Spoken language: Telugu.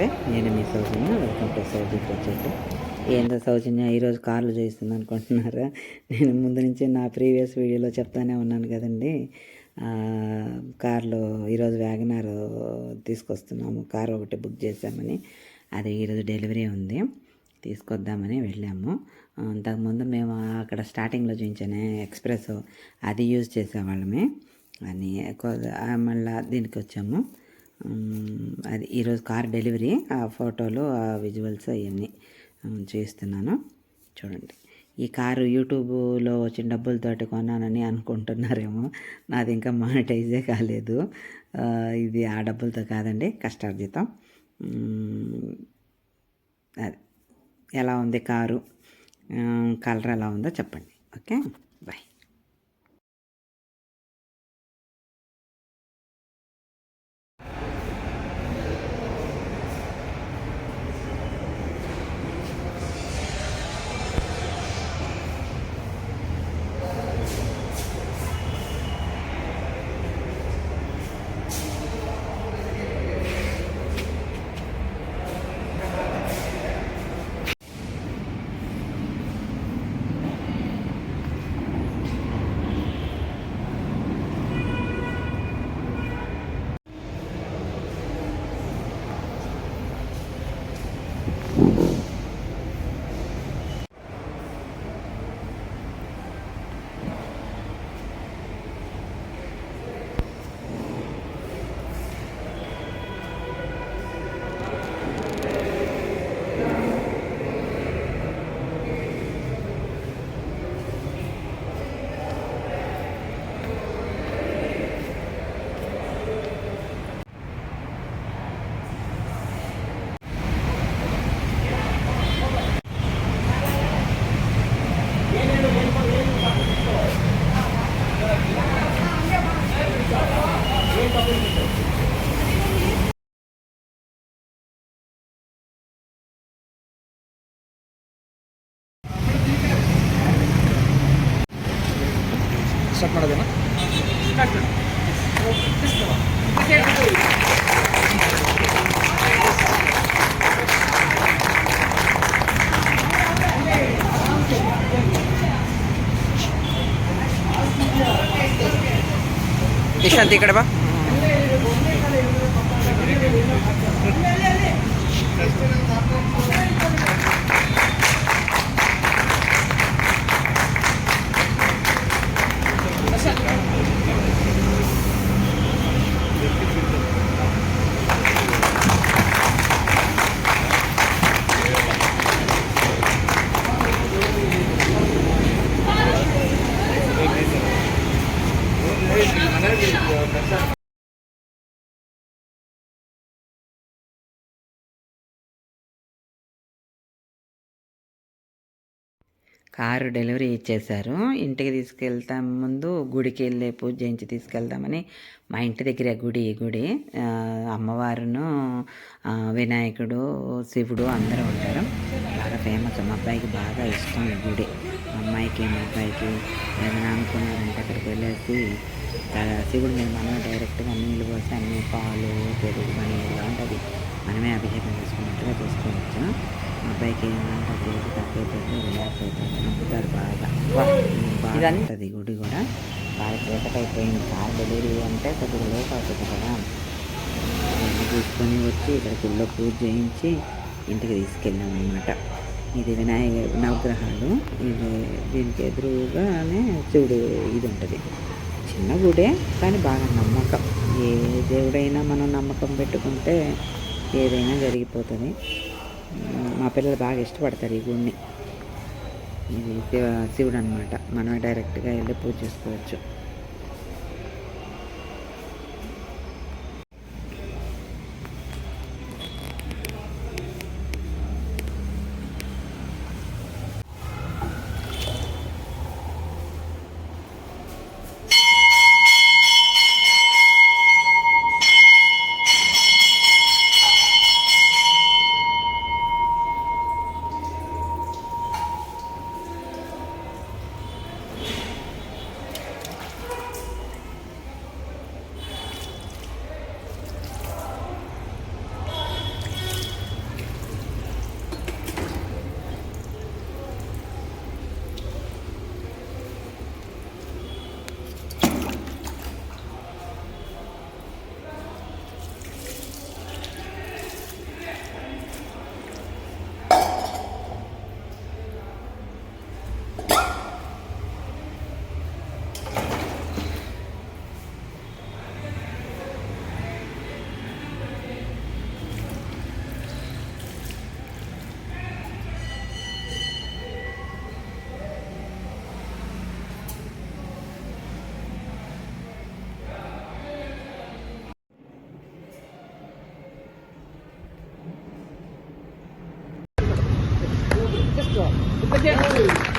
నమస్తే నేను మీ Soujanya. Welcome to Souji project. ఏందో సౌజన్య ఈరోజు కార్లు చేస్తుంది అనుకుంటున్నారా? నేను ముందు నుంచి నా ప్రీవియస్ వీడియోలో చెప్తానే ఉన్నాను కదండి. కార్లో ఈరోజు వ్యాగనార్ తీసుకొస్తున్నాము. కార్ ఒకటి బుక్ చేసామని అది ఈరోజు డెలివరీ ఉంది. తీసుకొద్దామని వెళ్ళాము. అంతకుముందు మేము అక్కడ స్టార్టింగ్లో చూపించానే ఎక్స్ప్రెస్ అది యూజ్ చేసేవాళ్ళమే. అని మళ్ళీ దీనికి వచ్చాము అది ఈరోజు కార్ డెలివరీ ఆ ఫోటోలు ఆ విజువల్స్ అవన్నీ చేస్తున్నాను చూడండి. ఈ కారు యూట్యూబ్లో వచ్చిన డబ్బులతోటి కొన్నానని అనుకుంటున్నారేమో. నాది ఇంకా మానిటైజే కాలేదు. ఇది ఆ డబ్బులతో కాదండి కష్టార్జితం. అది. ఎలా ఉంది కారు? కలర్ ఎలా ఉందో చెప్పండి. ఓకే? బాయ్. ಸ್ಟಾರ್ಟ್ ಮಾಡೋದೇನಾ? ನಿಶಾಂತ್ ಈ ಕಡೆ ಬಾ. కారు డెలివరీ ఇచ్చేశారు. ఇంటికి తీసుకెళ్తాం ముందు గుడికి వెళ్ళి పూజ చేయించి తీసుకెళ్దామని మా ఇంటి దగ్గర గుడి గుడి. అమ్మవారును వినాయకుడు శివుడు అందరూ ఉంటారు. బాగా ఫేమస్ మా అబ్బాయికి బాగా ఇష్టం గుడి. మా అమ్మాయికి మా అబ్బాయికి ఏదైనా అనుకున్నారంటే అక్కడికి వెళ్ళేసి శివుడి మీద మనం డైరెక్ట్గా నీళ్ళు పోసి అన్ని పాలు పెరుగు కానీ ఇలా ఉంటుంది మనమే అభిషేకం చేసుకున్నట్టుగా చేసుకోవచ్చు. అబ్బాయికి ఏమంటే దేవుడు తక్కువైపోతే రిలాక్స్ అవుతుంది నమ్ముతారు బాగా. బాగా ఉంటుంది గుడి కూడా. బాగా చీకటి అయిపోయింది. కార్ డెలివరీ అంటే కొద్దిగా లేట్ అవుతుంది కదా. తీసుకొని వచ్చి ఇక్కడ గుళ్ళో పూజ చేయించి ఇంటికి తీసుకెళ్ళాం అనమాట ఇది వినాయక నవగ్రహాలు. ఇది దీనికి ఎదురుగానే శివుడు ఇది ఉంటుంది. చిన్న గుడే కానీ బాగా నమ్మకం. ఏ దేవుడైనా మనం నమ్మకం పెట్టుకుంటే ఏదైనా జరిగిపోతుంది. మా పిల్లలు బాగా ఇష్టపడతారు ఈ గుడిని. ఇది శివ శివుడు అనమాట మనమే డైరెక్ట్గా వెళ్ళి పూజ చేసుకోవచ్చు. up.